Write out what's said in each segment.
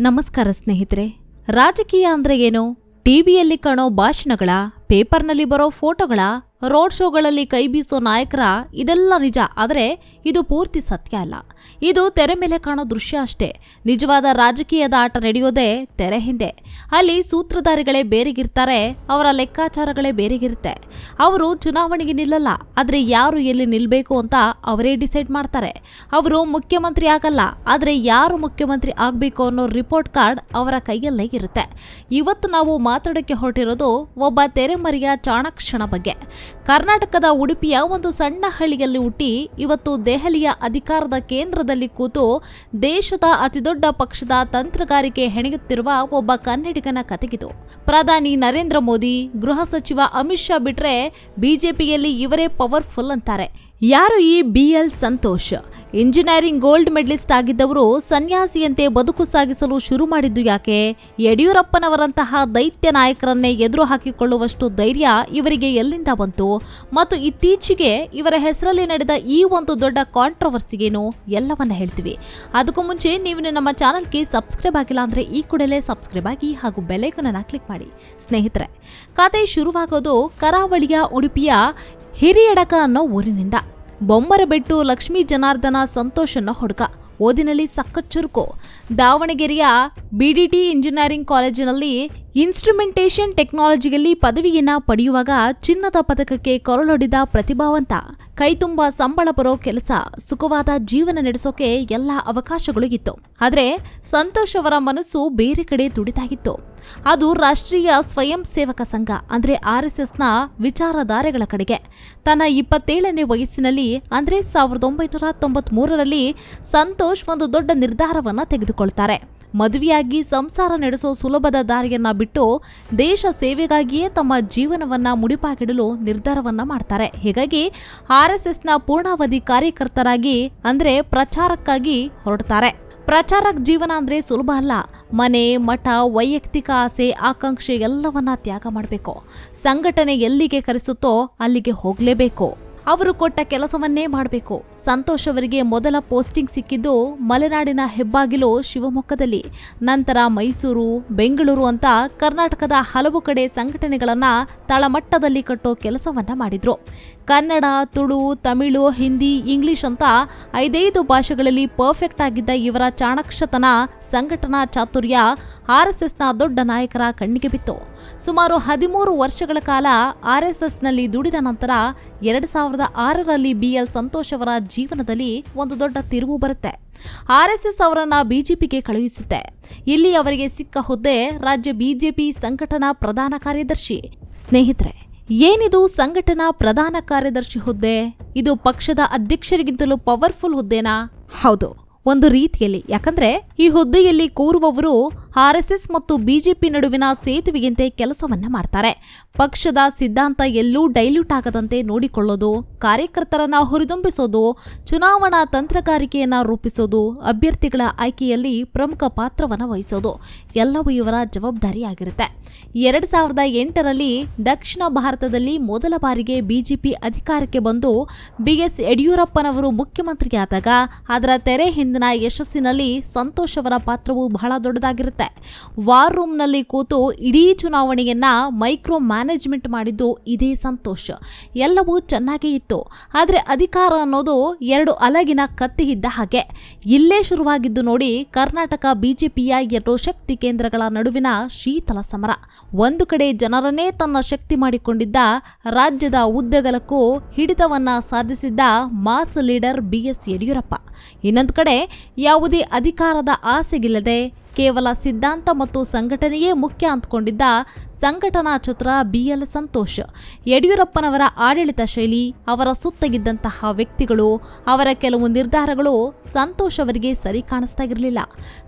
ನಮಸ್ಕಾರ ಸ್ನೇಹಿತರೆ. ರಾಜಕೀಯ ಅಂದ್ರೆ ಏನು? ಟಿವಿಯಲ್ಲಿ ಕಾಣೋ ಭಾಷಣಗಳ ಪೇಪರ್ನಲ್ಲಿ ಬರೋ ಫೋಟೋಗಳ ರೋಡ್ ಶೋಗಳಲ್ಲಿ ಕೈ ಬೀಸೋ ನಾಯಕರ ಇದೆಲ್ಲ ನಿಜ, ಆದರೆ ಇದು ಪೂರ್ತಿ ಸತ್ಯ ಅಲ್ಲ. ಇದು ತೆರೆ ಮೇಲೆ ಕಾಣೋ ದೃಶ್ಯ ಅಷ್ಟೇ. ನಿಜವಾದ ರಾಜಕೀಯದ ಆಟ ನಡೆಯೋದೇ ತೆರೆ ಹಿಂದೆ. ಅಲ್ಲಿ ಸೂತ್ರಧಾರಿಗಳೇ ಬೇರೆಗಿರ್ತಾರೆ, ಅವರ ಲೆಕ್ಕಾಚಾರಗಳೇ ಬೇರೆಗಿರುತ್ತೆ. ಅವರು ಚುನಾವಣೆಗೆ ನಿಲ್ಲಲ್ಲ, ಆದರೆ ಯಾರು ಎಲ್ಲಿ ನಿಲ್ಲಬೇಕು ಅಂತ ಅವರೇ ಡಿಸೈಡ್ ಮಾಡ್ತಾರೆ. ಅವರು ಮುಖ್ಯಮಂತ್ರಿ ಆಗಲ್ಲ, ಆದರೆ ಯಾರು ಮುಖ್ಯಮಂತ್ರಿ ಆಗಬೇಕು ಅನ್ನೋ ರಿಪೋರ್ಟ್ ಕಾರ್ಡ್ ಅವರ ಕೈಯಲ್ಲೇ ಇರುತ್ತೆ. ಇವತ್ತು ನಾವು ಮಾತಾಡೋಕ್ಕೆ ಹೊರಟಿರೋದು ಒಬ್ಬ ತೆರೆಮರೆಯ ಚಾಣಕ್ಷಣ ಬಗ್ಗೆ. ಕರ್ನಾಟಕದ ಉಡುಪಿಯ ಒಂದು ಸಣ್ಣ ಹಳ್ಳಿಯಲ್ಲಿ ಹುಟ್ಟಿ ಇವತ್ತು ದೆಹಲಿಯ ಅಧಿಕಾರದ ಕೇಂದ್ರದಲ್ಲಿ ಕೂತು ದೇಶದ ಅತಿದೊಡ್ಡ ಪಕ್ಷದ ತಂತ್ರಗಾರಿಕೆ ಹೆಣೆಯುತ್ತಿರುವ ಒಬ್ಬ ಕನ್ನಡಿಗನ ಕತೆಗಿದು. ಪ್ರಧಾನಿ ನರೇಂದ್ರ ಮೋದಿ, ಗೃಹ ಸಚಿವ ಅಮಿತ್ ಶಾ ಬಿಟ್ರೆ ಬಿಜೆಪಿಯಲ್ಲಿ ಇವರೇ ಪವರ್ಫುಲ್ ಅಂತಾರೆ. ಯಾರು ಈ B L Santosh? Engineering gold medalist ಆಗಿದ್ದವರು ಸನ್ಯಾಸಿಯಂತೆ ಬದುಕು ಸಾಗಿಸಲು ಶುರು ಮಾಡಿದ್ದು ಯಾಕೆ? ಯಡಿಯೂರಪ್ಪನವರಂತಹ ದೈತ್ಯ ನಾಯಕರನ್ನೇ ಎದುರು ಹಾಕಿಕೊಳ್ಳುವಷ್ಟು ಧೈರ್ಯ ಇವರಿಗೆ ಎಲ್ಲಿಂದ ಬಂತು? ಮತ್ತು ಇತ್ತೀಚೆಗೆ ಇವರ ಹೆಸರಲ್ಲಿ ನಡೆದ ಈ ಒಂದು ದೊಡ್ಡ ಕಾಂಟ್ರವರ್ಸಿಗೇನು ಎಲ್ಲವನ್ನ ಹೇಳ್ತೀವಿ. ಅದಕ್ಕೂ ಮುಂಚೆ ನೀವು ನಮ್ಮ ಚಾನಲ್ಗೆ ಸಬ್ಸ್ಕ್ರೈಬ್ ಆಗಿಲ್ಲ ಅಂದರೆ ಈ ಕೂಡಲೇ ಸಬ್ಸ್ಕ್ರೈಬ್ ಆಗಿ ಹಾಗೂ ಬೆಲೈಕನನ್ನು ಕ್ಲಿಕ್ ಮಾಡಿ. ಸ್ನೇಹಿತರೆ, ಕತೆ ಶುರುವಾಗೋದು ಕರಾವಳಿಯ ಉಡುಪಿಯ ಹಿರಿಯಡಕ ಅನ್ನೋ ಊರಿನಿಂದ. ಬೊಮ್ಮರಬೆಟ್ಟು, ಲಕ್ಷ್ಮೀ ಜನಾರ್ದನ ಸಂತೋಷನ ಹುಡುಗ. ಓದಿನಲ್ಲಿ ಸಖತ್ ಚುರುಕು. ದಾವಣಗೆರೆಯ ಬಿಡಿಟಿ ಇಂಜಿನಿಯರಿಂಗ್ ಕಾಲೇಜಿನಲ್ಲಿ ಇನ್ಸ್ಟ್ರುಮೆಂಟೇಷನ್ ಟೆಕ್ನಾಲಜಿಯಲ್ಲಿ ಪದವಿಯನ್ನ ಪಡೆಯುವಾಗ ಚಿನ್ನದ ಪದಕಕ್ಕೆ ಕೊರಳೊಡಿದ ಪ್ರತಿಭಾವಂತ. ಕೈತುಂಬ ಸಂಬಳ ಬರೋ ಕೆಲಸ, ಸುಖವಾದ ಜೀವನ ನಡೆಸೋಕೆ ಎಲ್ಲ ಅವಕಾಶಗಳು ಇತ್ತು. ಆದರೆ ಸಂತೋಷ್ ಅವರ ಮನಸ್ಸು ಬೇರೆ ಕಡೆ ತುಡಿತಾಗಿತ್ತು ಅದು ರಾಷ್ಟ್ರೀಯ ಸ್ವಯಂ ಸೇವಕ ಸಂಘ, ಅಂದರೆ ಆರ್ ಎಸ್ ಎಸ್ನ ವಿಚಾರಧಾರೆಗಳ ಕಡೆಗೆ. ತನ್ನ ಇಪ್ಪತ್ತೇಳನೇ ವಯಸ್ಸಿನಲ್ಲಿ ಅಂದರೆ ಸಾವಿರದ ಒಂಬೈನೂರ ತೊಂಬತ್ಮೂರರಲ್ಲಿ ಸಂತೋಷ್ ಒಂದು ದೊಡ್ಡ ನಿರ್ಧಾರವನ್ನು ತೆಗೆದುಕೊಳ್ತಾರೆ. ಮದುವೆಯಾಗಿ ಸಂಸಾರ ನಡೆಸೋ ಸುಲಭದ ದಾರಿಯನ್ನ ಬಿಟ್ಟು ದೇಶ ಸೇವೆಗಾಗಿಯೇ ತಮ್ಮ ಜೀವನವನ್ನ ಮುಡಿಪಾಗಿಡಲು ನಿರ್ಧಾರವನ್ನ ಮಾಡ್ತಾರೆ. ಹೀಗಾಗಿ ಆರ್ ಎಸ್ ಎಸ್ನ ಪೂರ್ಣಾವಧಿ ಕಾರ್ಯಕರ್ತರಾಗಿ ಅಂದ್ರೆ ಪ್ರಚಾರಕ್ಕಾಗಿ ಹೊರಡ್ತಾರೆ. ಪ್ರಚಾರಕ್ ಜೀವನ ಅಂದ್ರೆ ಸುಲಭ ಅಲ್ಲ. ಮನೆ, ಮಠ, ವೈಯಕ್ತಿಕ ಆಸೆ, ಆಕಾಂಕ್ಷೆ ಎಲ್ಲವನ್ನ ತ್ಯಾಗ ಮಾಡಬೇಕು. ಸಂಘಟನೆ ಎಲ್ಲಿಗೆ ಕರೆಸುತ್ತೋ ಅಲ್ಲಿಗೆ ಹೋಗಲೇಬೇಕು. ಅವರು ಕೊಟ್ಟ ಕೆಲಸವನ್ನೇ ಮಾಡಬೇಕು. ಸಂತೋಷ್ ಅವರಿಗೆ ಮೊದಲ ಪೋಸ್ಟಿಂಗ್ ಸಿಕ್ಕಿದ್ದು ಮಲೆನಾಡಿನ ಹೆಬ್ಬಾಗಿಲು ಶಿವಮೊಗ್ಗದಲ್ಲಿ. ನಂತರ ಮೈಸೂರು, ಬೆಂಗಳೂರು ಅಂತ ಕರ್ನಾಟಕದ ಹಲವು ಕಡೆ ಸಂಘಟನೆಗಳನ್ನ ತಳಮಟ್ಟದಲ್ಲಿ ಕಟ್ಟೋ ಕೆಲಸವನ್ನ ಮಾಡಿದ್ರು. ಕನ್ನಡ, ತುಳು, ತಮಿಳು, ಹಿಂದಿ, ಇಂಗ್ಲಿಷ್ ಅಂತ ಐದೈದು ಭಾಷೆಗಳಲ್ಲಿ ಪರ್ಫೆಕ್ಟ್ ಆಗಿದ್ದ ಇವರ ಚಾಣಕ್ಷತನ ಸಂಘಟನಾ ಚಾತುರ್ಯ ಆರ್ಎಸ್ಎಸ್ನ ದೊಡ್ಡ ನಾಯಕರ ಕಣ್ಣಿಗೆ ಬಿತ್ತು. ಸುಮಾರು ಹದಿಮೂರು ವರ್ಷಗಳ ಕಾಲ ಆರ್ಎಸ್ಎಸ್ನಲ್ಲಿ ದುಡಿದ ನಂತರ ಎರಡು ಸಾವಿರದ ಆರರಲ್ಲಿ ಬಿಎಲ್ ಸಂತೋಷ್ ಅವರ ಜೀವನದಲ್ಲಿ ಒಂದು ದೊಡ್ಡ ತಿರುವು ಬರುತ್ತೆ. ಆರ್ಎಸ್ಎಸ್ ಅವರನ್ನ ಬಿಜೆಪಿಗೆ ಕಳುಹಿಸುತ್ತೆ. ಇಲ್ಲಿ ಅವರಿಗೆ ಸಿಕ್ಕ ಹುದ್ದೆ ರಾಜ್ಯ ಬಿಜೆಪಿ ಸಂಘಟನಾ ಪ್ರಧಾನ ಕಾರ್ಯದರ್ಶಿ. ಸ್ನೇಹಿತರೆ, ಏನಿದು ಸಂಘಟನಾ ಪ್ರಧಾನ ಕಾರ್ಯದರ್ಶಿ ಹುದ್ದೆ? ಇದು ಪಕ್ಷದ ಅಧ್ಯಕ್ಷರಿಗಿಂತಲೂ ಪವರ್ಫುಲ್ ಹುದ್ದೆನಾ? ಹೌದು, ಒಂದು ರೀತಿಯಲ್ಲಿ. ಯಾಕಂದ್ರೆ ಈ ಹುದ್ದೆಯಲ್ಲಿ ಕೂರುವವರು ಆರ್ಎಸ್ಎಸ್ ಮತ್ತು ಬಿಜೆಪಿ ನಡುವಿನ ಸೇತುವೆಯಂತೆ ಕೆಲಸವನ್ನ ಮಾಡ್ತಾರೆ. ಪಕ್ಷದ ಸಿದ್ಧಾಂತ ಎಲ್ಲೂ ಡೈಲ್ಯೂಟ್ ಆಗದಂತೆ ನೋಡಿಕೊಳ್ಳೋದು, ಕಾರ್ಯಕರ್ತರನ್ನ ಹುರಿದುಂಬಿಸೋದು, ಚುನಾವಣಾ ತಂತ್ರಗಾರಿಕೆಯನ್ನ ರೂಪಿಸೋದು, ಅಭ್ಯರ್ಥಿಗಳ ಆಯ್ಕೆಯಲ್ಲಿ ಪ್ರಮುಖ ಪಾತ್ರವನ್ನು ವಹಿಸೋದು ಎಲ್ಲವೂ ಇವರ ಜವಾಬ್ದಾರಿಯಾಗಿರುತ್ತೆ. ಎರಡು ಸಾವಿರದ ಎಂಟರಲ್ಲಿ ದಕ್ಷಿಣ ಭಾರತದಲ್ಲಿ ಮೊದಲ ಬಾರಿಗೆ ಬಿಜೆಪಿ ಅಧಿಕಾರಕ್ಕೆ ಬಂದು ಬಿಎಸ್ ಯಡಿಯೂರಪ್ಪನವರು ಮುಖ್ಯಮಂತ್ರಿಯಾದಾಗ ಅದರ ತೆರೆ ಹಿಂದಿನ ಯಶಸ್ಸಿನಲ್ಲಿ ಸಂತೋಷ್ ಅವರ ಪಾತ್ರವು ಬಹಳ ದೊಡ್ಡದಾಗಿರುತ್ತೆ ವಾರ್ ರೂಮ್ನಲ್ಲಿ ಕೂತು ಇಡೀ ಚುನಾವಣೆಯನ್ನ ಮೈಕ್ರೋ ಮ್ಯಾನೇಜ್ಮೆಂಟ್ ಮಾಡಿದ್ದು ಇದೇ ಸಂತೋಷ. ಎಲ್ಲವೂ ಚೆನ್ನಾಗೇ ಇತ್ತು. ಆದರೆ ಅಧಿಕಾರ ಅನ್ನೋದು ಎರಡು ಅಲಗಿನ ಕತ್ತಿ ಇದ್ದ ಹಾಗೆ. ಇಲ್ಲೇ ಶುರುವಾಗಿದ್ದು ನೋಡಿ ಕರ್ನಾಟಕ ಬಿಜೆಪಿಯ ಎರಡು ಶಕ್ತಿ ಕೇಂದ್ರಗಳ ನಡುವಿನ ಶೀತಲ ಸಮರ. ಒಂದು ಕಡೆ ಜನರನ್ನೇ ತನ್ನ ಶಕ್ತಿ ಮಾಡಿಕೊಂಡಿದ್ದ ರಾಜ್ಯದ ಉದ್ದಗಲಕ್ಕೂ ಹಿಡಿತವನ್ನ ಸಾಧಿಸಿದ್ದ ಮಾಸ್ ಲೀಡರ್ ಬಿಎಸ್ ಯಡಿಯೂರಪ್ಪ. ಇನ್ನೊಂದು ಕಡೆ ಯಾವುದೇ ಅಧಿಕಾರದ ಆಸೆಗಿಲ್ಲದೆ ಕೇವಲ ಸಿದ್ಧಾಂತ ಮತ್ತು ಸಂಘಟನೆಯೇ ಮುಖ್ಯ ಅಂದ್ಕೊಂಡಿದ್ದ ಸಂಘಟನಾ ಚತುರ ಬಿಎಲ್ ಸಂತೋಷ್. ಯಡಿಯೂರಪ್ಪನವರ ಆಡಳಿತ ಶೈಲಿ, ಅವರ ಸುತ್ತಗಿದ್ದಂತಹ ವ್ಯಕ್ತಿಗಳು, ಅವರ ಕೆಲವು ನಿರ್ಧಾರಗಳು ಸಂತೋಷ್ ಅವರಿಗೆ ಸರಿ ಕಾಣಿಸ್ತಾ ಇರಲಿಲ್ಲ.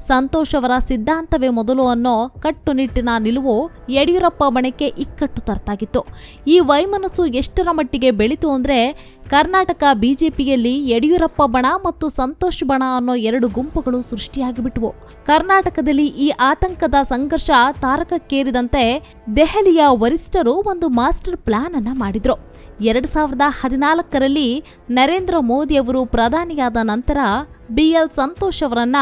ಸಂತೋಷ್ ಅವರ ಸಿದ್ಧಾಂತವೇ ಮೊದಲು ಅನ್ನೋ ಕಟ್ಟುನಿಟ್ಟಿನ ನಿಲುವು ಯಡಿಯೂರಪ್ಪ ಬಣಕ್ಕೆ ಇಕ್ಕಟ್ಟು ತರ್ತಾಗಿತ್ತು. ಈ ವೈಮನಸ್ಸು ಎಷ್ಟರ ಮಟ್ಟಿಗೆ ಬೆಳೀತು ಅಂದ್ರೆ ಕರ್ನಾಟಕ ಬಿಜೆಪಿಯಲ್ಲಿ ಯಡಿಯೂರಪ್ಪ ಬಣ ಮತ್ತು ಸಂತೋಷ್ ಬಣ ಅನ್ನೋ ಎರಡು ಗುಂಪುಗಳು ಸೃಷ್ಟಿಯಾಗಿಬಿಟ್ವು. ಕರ್ನಾಟಕದಲ್ಲಿ ಈ ಆತಂಕದ ಸಂಘರ್ಷ ತಾರಕಕ್ಕೇರಿದಂತೆ ದೆಹಲಿಯ ವರಿಷ್ಠರು ಒಂದು ಮಾಸ್ಟರ್ ಪ್ಲಾನ್ ಅನ್ನ ಮಾಡಿದ್ರು. ಎರಡ್ ಸಾವಿರದ ಹದಿನಾಲ್ಕರಲ್ಲಿ ನರೇಂದ್ರ ಮೋದಿ ಅವರು ಪ್ರಧಾನಿಯಾದ ನಂತರ ಬಿಎಲ್ ಸಂತೋಷ್ ಅವರನ್ನ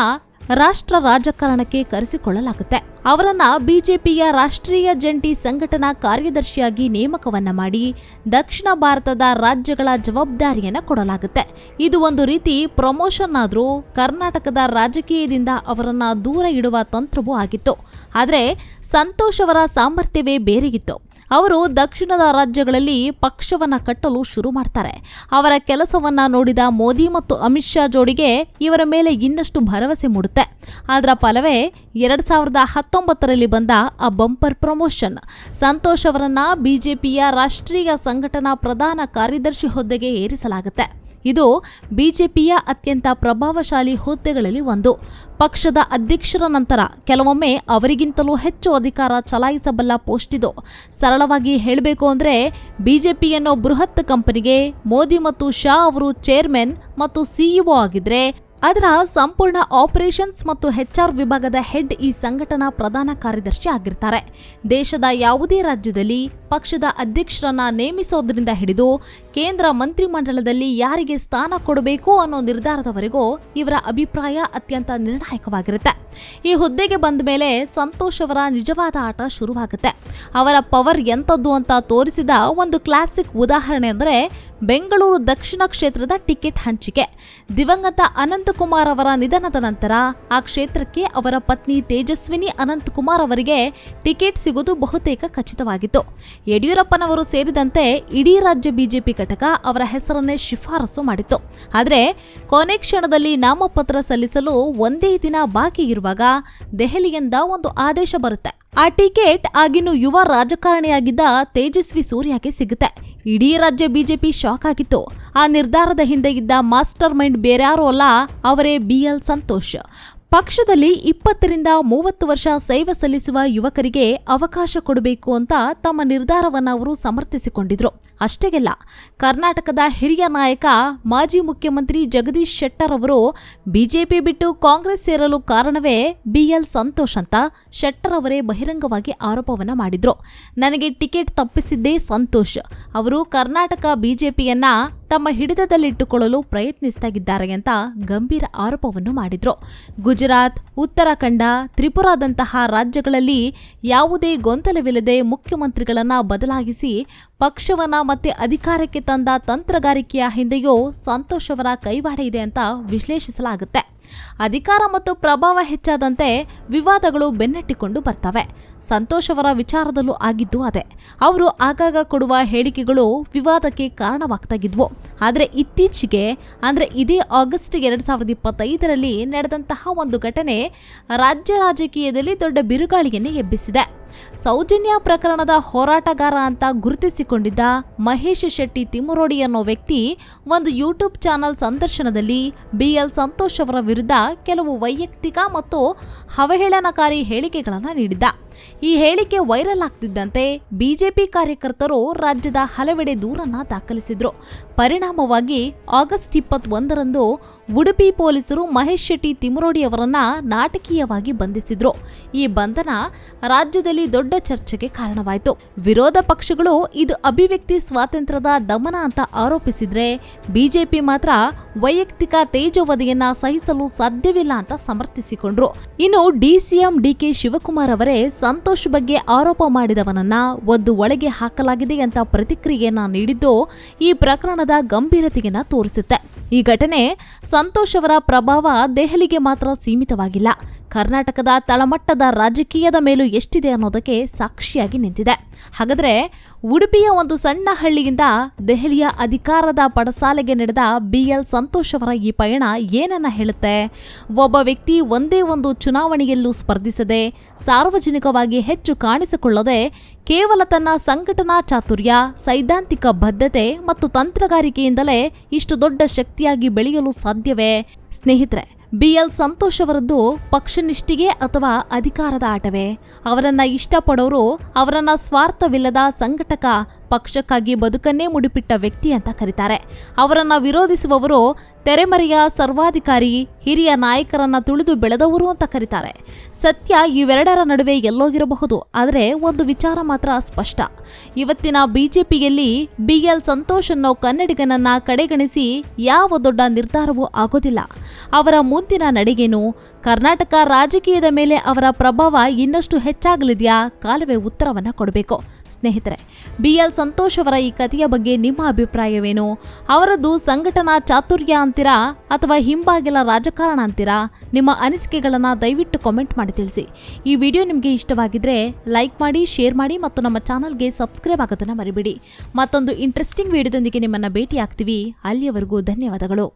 ರಾಷ್ಟ್ರ ರಾಜಕಾರಣಕ್ಕೆ ಕರೆಸಿಕೊಳ್ಳಲಾಗುತ್ತೆ. ಅವರನ್ನ ಬಿಜೆಪಿಯ ರಾಷ್ಟ್ರೀಯ ಜಂಟಿ ಸಂಘಟನಾ ಕಾರ್ಯದರ್ಶಿಯಾಗಿ ನೇಮಕವನ್ನ ಮಾಡಿ ದಕ್ಷಿಣ ಭಾರತದ ರಾಜ್ಯಗಳ ಜವಾಬ್ದಾರಿಯನ್ನ ಕೊಡಲಾಗುತ್ತೆ. ಇದು ಒಂದು ರೀತಿ ಪ್ರಮೋಷನ್ ಆದರೂ ಕರ್ನಾಟಕದ ರಾಜಕೀಯದಿಂದ ಅವರನ್ನ ದೂರ ಇಡುವ ತಂತ್ರವೂ ಆಗಿತ್ತು. ಆದರೆ ಸಂತೋಷ್ ಅವರ ಸಾಮರ್ಥ್ಯವೇ ಬೇರೆಯಿತ್ತು ಅವರು ದಕ್ಷಿಣದ ರಾಜ್ಯಗಳಲ್ಲಿ ಪಕ್ಷವನ್ನ ಕಟ್ಟಲು ಶುರು ಮಾಡ್ತಾರೆ. ಅವರ ಕೆಲಸವನ್ನ ನೋಡಿದ ಮೋದಿ ಮತ್ತು ಅಮಿತ್ ಶಾ ಜೋಡಿಗೆ ಇವರ ಮೇಲೆ ಇನ್ನಷ್ಟು ಭರವಸೆ ಮೂಡುತ್ತೆ. ಅದರ ಫಲವೇ ಎರಡ್ ಸಾವಿರದ ಹತ್ತೊಂಬತ್ತರಲ್ಲಿ ಬಂದ ಆ ಬಂಪರ್ ಪ್ರಮೋಷನ್. ಸಂತೋಷ್ ಅವರನ್ನ ಬಿಜೆಪಿಯ ರಾಷ್ಟ್ರೀಯ ಸಂಘಟನಾ ಪ್ರಧಾನ ಕಾರ್ಯದರ್ಶಿ ಹುದ್ದೆಗೆ ಏರಿಸಲಾಗುತ್ತೆ. ಇದು ಬಿಜೆಪಿಯ ಅತ್ಯಂತ ಪ್ರಭಾವಶಾಲಿ ಹುದ್ದೆಗಳಲ್ಲಿ ಒಂದು. ಪಕ್ಷದ ಅಧ್ಯಕ್ಷರ ನಂತರ ಕೆಲವೊಮ್ಮೆ ಅವರಿಗಿಂತಲೂ ಹೆಚ್ಚು ಅಧಿಕಾರ ಚಲಾಯಿಸಬಲ್ಲ ಪೋಸ್ಟ್ ಇದು. ಸರಳವಾಗಿ ಹೇಳಬೇಕು ಅಂದರೆ ಬಿಜೆಪಿ ಅನ್ನೋ ಬೃಹತ್ ಕಂಪನಿಗೆ, ಮೋದಿ ಮತ್ತು ಶಾ ಅವರು ಚೇರ್ಮನ್ ಮತ್ತು ಸಿಇಒ ಆಗಿದ್ರೆ ಅದರ ಸಂಪೂರ್ಣ ಆಪರೇಷನ್ಸ್ ಮತ್ತು ಹೆಚ್ಆರ್ ವಿಭಾಗದ ಹೆಡ್ ಈ ಸಂಘಟನಾ ಪ್ರಧಾನ ಕಾರ್ಯದರ್ಶಿ ಆಗಿರ್ತಾರೆ. ದೇಶದ ಯಾವುದೇ ರಾಜ್ಯದಲ್ಲಿ ಪಕ್ಷದ ಅಧ್ಯಕ್ಷರನ್ನ ನೇಮಿಸೋದ್ರಿಂದ ಹಿಡಿದು ಕೇಂದ್ರ ಮಂತ್ರಿಮಂಡಲದಲ್ಲಿ ಯಾರಿಗೆ ಸ್ಥಾನ ಕೊಡಬೇಕು ಅನ್ನೋ ನಿರ್ಧಾರದವರೆಗೂ ಇವರ ಅಭಿಪ್ರಾಯ ಅತ್ಯಂತ ನಿರ್ಣಾಯಕವಾಗಿರುತ್ತೆ. ಈ ಹುದ್ದೆಗೆ ಬಂದ ಮೇಲೆ ಸಂತೋಷ್ ಅವರ ನಿಜವಾದ ಆಟ ಶುರುವಾಗುತ್ತೆ. ಅವರ ಪವರ್ ಎಂಥದ್ದು ಅಂತ ತೋರಿಸಿದ ಒಂದು ಕ್ಲಾಸಿಕ್ ಉದಾಹರಣೆ ಅಂದರೆ ಬೆಂಗಳೂರು ದಕ್ಷಿಣ ಕ್ಷೇತ್ರದ ಟಿಕೆಟ್ ಹಂಚಿಕೆ. ದಿವಂಗತ ಅನಂತಕುಮಾರ್ ಅವರ ನಿಧನದ ನಂತರ ಆ ಕ್ಷೇತ್ರಕ್ಕೆ ಅವರ ಪತ್ನಿ ತೇಜಸ್ವಿನಿ ಅನಂತಕುಮಾರ್ ಅವರಿಗೆ ಟಿಕೆಟ್ ಸಿಗುವುದು ಬಹುತೇಕ ಖಚಿತವಾಗಿತ್ತು. ಯಡಿಯೂರಪ್ಪನವರು ಸೇರಿದಂತೆ ಇಡೀ ರಾಜ್ಯ ಬಿಜೆಪಿ ಘಟಕ ಅವರ ಹೆಸರನ್ನೇ ಶಿಫಾರಸು ಮಾಡಿತ್ತು. ಆದರೆ ಕೊನೆ ಕ್ಷಣದಲ್ಲಿ ನಾಮಪತ್ರ ಸಲ್ಲಿಸಲು ಒಂದೇ ದಿನ ಬಾಕಿ ಇರುವಾಗ ದೆಹಲಿಯಿಂದ ಒಂದು ಆದೇಶ ಬರುತ್ತೆ. ಆ ಟಿಕೆಟ್ ಆಗಿನ್ನು ಯುವ ರಾಜಕಾರಣಿಯಾಗಿದ್ದ ತೇಜಸ್ವಿ ಸೂರ್ಯಗೆ ಸಿಗುತ್ತೆ. ಇಡೀ ರಾಜ್ಯ ಬಿಜೆಪಿ ಶಾಕ್ ಆಗಿತ್ತು. ಆ ನಿರ್ಧಾರದ ಹಿಂದೆ ಇದ್ದ ಮಾಸ್ಟರ್ ಮೈಂಡ್ ಬೇರ್ಯಾರೋ ಅಲ್ಲ, ಅವರೇ ಬಿ ಎಲ್ ಸಂತೋಷ್. ಪಕ್ಷದಲ್ಲಿ ಇಪ್ಪತ್ತರಿಂದ ಮೂವತ್ತು ವರ್ಷ ಸೇವೆ ಸಲ್ಲಿಸುವ ಯುವಕರಿಗೆ ಅವಕಾಶ ಕೊಡಬೇಕು ಅಂತ ತಮ್ಮ ನಿರ್ಧಾರವನ್ನು ಅವರು ಸಮರ್ಥಿಸಿಕೊಂಡಿದ್ರು. ಅಷ್ಟೇಗೆಲ್ಲ, ಕರ್ನಾಟಕದ ಹಿರಿಯ ನಾಯಕ ಮಾಜಿ ಮುಖ್ಯಮಂತ್ರಿ ಜಗದೀಶ್ ಶೆಟ್ಟರ್ ಅವರು ಬಿಜೆಪಿ ಬಿಟ್ಟು ಕಾಂಗ್ರೆಸ್ ಸೇರಲು ಕಾರಣವೇ ಬಿಎಲ್ ಸಂತೋಷ್ ಅಂತ ಶೆಟ್ಟರ್ ಅವರೇ ಬಹಿರಂಗವಾಗಿ ಆರೋಪವನ್ನ ಮಾಡಿದ್ರು. ನನಗೆ ಟಿಕೆಟ್ ತಪ್ಪಿಸಿದ್ದೇ ಸಂತೋಷ್. ಅವರು ಕರ್ನಾಟಕ ಬಿಜೆಪಿಯನ್ನ ತಮ್ಮ ಹಿಡಿತದಲ್ಲಿಟ್ಟುಕೊಳ್ಳಲು ಪ್ರಯತ್ನಿಸ್ತಾಗಿದ್ದಾರೆ ಅಂತ ಗಂಭೀರ ಆರೋಪವನ್ನು ಮಾಡಿದ್ರು. ಗುಜರಾತ್, ಉತ್ತರಾಖಂಡ, ತ್ರಿಪುರಾದಂತಹ ರಾಜ್ಯಗಳಲ್ಲಿ ಯಾವುದೇ ಗೊಂದಲವಿಲ್ಲದೆ ಮುಖ್ಯಮಂತ್ರಿಗಳನ್ನ ಬದಲಾಗಿಸಿ ಪಕ್ಷವನ್ನು ಮತ್ತೆ ಅಧಿಕಾರಕ್ಕೆ ತಂದ ತಂತ್ರಗಾರಿಕೆಯ ಹಿಂದೆಯೂ ಸಂತೋಷ್ ಅವರ ಕೈವಾಡ ಇದೆ ಅಂತ ವಿಶ್ಲೇಷಿಸಲಾಗುತ್ತೆ. ಅಧಿಕಾರ ಮತ್ತು ಪ್ರಭಾವ ಹೆಚ್ಚಾದಂತೆ ವಿವಾದಗಳು ಬೆನ್ನಟ್ಟಿಕೊಂಡು ಬರ್ತವೆ. ಸಂತೋಷ್ ಅವರ ವಿಚಾರದಲ್ಲೂ ಆಗಿದ್ದು ಅದೇ. ಅವರು ಆಗಾಗ ಕೊಡುವ ಹೇಳಿಕೆಗಳು ವಿವಾದಕ್ಕೆ ಕಾರಣವಾಗ್ತಾಗಿದ್ವು. ಆದರೆ ಇತ್ತೀಚೆಗೆ, ಅಂದರೆ ಇದೇ ಆಗಸ್ಟ್ ಎರಡು ಸಾವಿರದ ಇಪ್ಪತ್ತೈದರಲ್ಲಿ ನಡೆದಂತಹ ಒಂದು ಘಟನೆ ರಾಜ್ಯ ರಾಜಕೀಯದಲ್ಲಿ ದೊಡ್ಡ ಬಿರುಗಾಳಿಯನ್ನು ಎಬ್ಬಿಸಿದೆ. ಸೌಜನ್ಯ ಪ್ರಕರಣದ ಹೋರಾಟಗಾರ ಅಂತ ಗುರುತಿಸಿಕೊಂಡಿದ್ದ ಮಹೇಶ್ ಶೆಟ್ಟಿ ತಿಮ್ಮರೋಡಿ ಅನ್ನೋ ವ್ಯಕ್ತಿ ಒಂದು ಯೂಟ್ಯೂಬ್ ಚಾನಲ್ ಸಂದರ್ಶನದಲ್ಲಿ ಬಿಎಲ್ ಸಂತೋಷ್ ಅವರ ವಿರುದ್ಧ ಕೆಲವು ವೈಯಕ್ತಿಕ ಮತ್ತು ಅವಹೇಳನಕಾರಿ ಹೇಳಿಕೆಗಳನ್ನು ನೀಡಿದ್ದ. ಈ ಹೇಳಿಕೆ ವೈರಲ್ ಆಗ್ತಿದ್ದಂತೆ ಬಿಜೆಪಿ ಕಾರ್ಯಕರ್ತರು ರಾಜ್ಯದ ಹಲವೆಡೆ ದೂರನ್ನ ದಾಖಲಿಸಿದ್ರು. ಪರಿಣಾಮವಾಗಿ ಆಗಸ್ಟ್ ಇಪ್ಪತ್ತೊಂದರಂದು ಉಡುಪಿ ಪೊಲೀಸರು ಮಹೇಶ್ ಶೆಟ್ಟಿ ತಿಮರೋಡಿ ಅವರನ್ನ ನಾಟಕೀಯವಾಗಿ ಬಂಧಿಸಿದ್ರು. ಈ ಬಂಧನ ರಾಜ್ಯದಲ್ಲಿ ದೊಡ್ಡ ಚರ್ಚೆಗೆ ಕಾರಣವಾಯಿತು. ವಿರೋಧ ಪಕ್ಷಗಳು ಇದು ಅಭಿವ್ಯಕ್ತಿ ಸ್ವಾತಂತ್ರ್ಯದ ದಮನ ಅಂತ ಆರೋಪಿಸಿದ್ರೆ ಬಿಜೆಪಿ ಮಾತ್ರ ವೈಯಕ್ತಿಕ ತೇಜೋವಧೆಯನ್ನ ಸಹಿಸಲು ಸಾಧ್ಯವಿಲ್ಲ ಅಂತ ಸಮರ್ಥಿಸಿಕೊಂಡ್ರು. ಇನ್ನು ಡಿಸಿಎಂ ಡಿಕೆ ಶಿವಕುಮಾರ್ ಅವರೇ ಸಂತೋಷ್ ಬಗ್ಗೆ ಆರೋಪ ಮಾಡಿದವನನ್ನ ಒಂದು ಒಳಗೆ ಹಾಕಲಾಗಿದೆ ಅಂತ ಪ್ರತಿಕ್ರಿಯೆಯನ್ನ ನೀಡಿದ್ದು ಈ ಪ್ರಕರಣದ ಗಂಭೀರತೆಯನ್ನ ತೋರಿಸುತ್ತೆ. ಈ ಘಟನೆ ಸಂತೋಷ್ ಅವರ ಪ್ರಭಾವ ದೆಹಲಿಗೆ ಮಾತ್ರ ಸೀಮಿತವಾಗಿಲ್ಲ. ಕರ್ನಾಟಕದ ತಳಮಟ್ಟದ ರಾಜಕೀಯದ ಮೇಲೂ ಎಷ್ಟಿದೆ ಅನ್ನೋದಕ್ಕೆ ಸಾಕ್ಷಿಯಾಗಿ ನಿಂತಿದೆ. ಹಾಗಾದ್ರೆ ಉಡುಪಿಯ ಒಂದು ಸಣ್ಣ ಹಳ್ಳಿಯಿಂದ ದೆಹಲಿಯ ಅಧಿಕಾರದ ಪಡಸಾಲೆಗೆ ನಡೆದ ಬಿಎಲ್ ಸಂತೋಷ್ ಅವರ ಈ ಪಯಣ ಏನನ್ನ ಹೇಳುತ್ತೆ? ಒಬ್ಬ ವ್ಯಕ್ತಿ ಒಂದೇ ಒಂದು ಚುನಾವಣೆಯಲ್ಲೂ ಸ್ಪರ್ಧಿಸದೆ, ಸಾರ್ವಜನಿಕವಾಗಿ ಹೆಚ್ಚು ಕಾಣಿಸಿಕೊಳ್ಳದೆ, ಕೇವಲ ತನ್ನ ಸಂಘಟನಾ ಚಾತುರ್ಯ, ಸೈದ್ಧಾಂತಿಕ ಬದ್ಧತೆ ಮತ್ತು ತಂತ್ರಗಾರಿಕೆಯಿಂದಲೇ ಇಷ್ಟು ದೊಡ್ಡ ಶಕ್ತಿಯಾಗಿ ಬೆಳೆಯಲು ಸಾಧ್ಯವೇ? ಸ್ನೇಹಿತರೆ ಬಿ ಎಲ್ ಸಂತೋಷ್ ಅವರದ್ದು ಪಕ್ಷನಿಷ್ಠಿಗೆ ಅಥವಾ ಅಧಿಕಾರದ ಆಟವೇ? ಅವರನ್ನ ಇಷ್ಟಪಡೋರು ಅವರನ್ನ ಸ್ವಾರ್ಥವಿಲ್ಲದ ಸಂಘಟಕ ಪಕ್ಷಕ್ಕಾಗಿ ಬದುಕನ್ನೇ ಮುಡಿಪಿಟ್ಟ ವ್ಯಕ್ತಿ ಅಂತ ಕರೀತಾರೆ. ಅವರನ್ನ ವಿರೋಧಿಸುವವರು ತೆರೆಮರೆಯ ಸರ್ವಾಧಿಕಾರಿ, ಹಿರಿಯ ನಾಯಕರನ್ನ ತುಳಿದು ಬೆಳೆದವರು ಅಂತ ಕರೀತಾರೆ. ಸತ್ಯ ಇವೆರಡರ ನಡುವೆ ಎಲ್ಲೋಗಿರಬಹುದು ಆದರೆ ಒಂದು ವಿಚಾರ ಮಾತ್ರ ಸ್ಪಷ್ಟ. ಇವತ್ತಿನ ಬಿಜೆಪಿಯಲ್ಲಿ ಬಿಎಲ್ ಸಂತೋಷ್ ಅನ್ನೋ ಕನ್ನಡಿಗನನ್ನ ಕಡೆಗಣಿಸಿ ಯಾವ ದೊಡ್ಡ ನಿರ್ಧಾರವೂ ಆಗೋದಿಲ್ಲ. ಅವರ ಮುಂದಿನ ನಡೆಗೇನು? ಕರ್ನಾಟಕ ರಾಜಕೀಯದ ಮೇಲೆ ಅವರ ಪ್ರಭಾವ ಇನ್ನಷ್ಟು ಹೆಚ್ಚಾಗಲಿದೆಯಾ? ಕಾಲವೇ ಉತ್ತರವನ್ನ ಕೊಡಬೇಕು. ಸ್ನೇಹಿತರೆ ಬಿ ಎಲ್ ಸಂತೋಷ್ ಅವರ ಈ ಕಥೆಯ ಬಗ್ಗೆ ನಿಮ್ಮ ಅಭಿಪ್ರಾಯವೇನು? ಅವರದ್ದು ಸಂಘಟನಾ ಚಾತುರ್ಯ ಅಂತೀರಾ ಅಥವಾ ಹಿಂಬಾಗಿಲ ರಾಜಕಾರಣ ಅಂತೀರಾ? ನಿಮ್ಮ ಅನಿಸಿಕೆಗಳನ್ನು ದಯವಿಟ್ಟು ಕಾಮೆಂಟ್ ಮಾಡಿ ತಿಳಿಸಿ. ಈ ವಿಡಿಯೋ ನಿಮಗೆ ಇಷ್ಟವಾಗಿದ್ರೆ ಲೈಕ್ ಮಾಡಿ, ಶೇರ್ ಮಾಡಿ ಮತ್ತು ನಮ್ಮ ಚಾನಲ್ಗೆ ಸಬ್ಸ್ಕ್ರೈಬ್ ಆಗೋದನ್ನು ಮರಿಬೇಡಿ. ಮತ್ತೊಂದು ಇಂಟ್ರೆಸ್ಟಿಂಗ್ ವಿಡಿಯೋದೊಂದಿಗೆ ನಿಮ್ಮನ್ನು ಭೇಟಿ ಆಗ್ತೀವಿ ಅಲ್ಲಿಯವರೆಗೂ ಧನ್ಯವಾದಗಳು.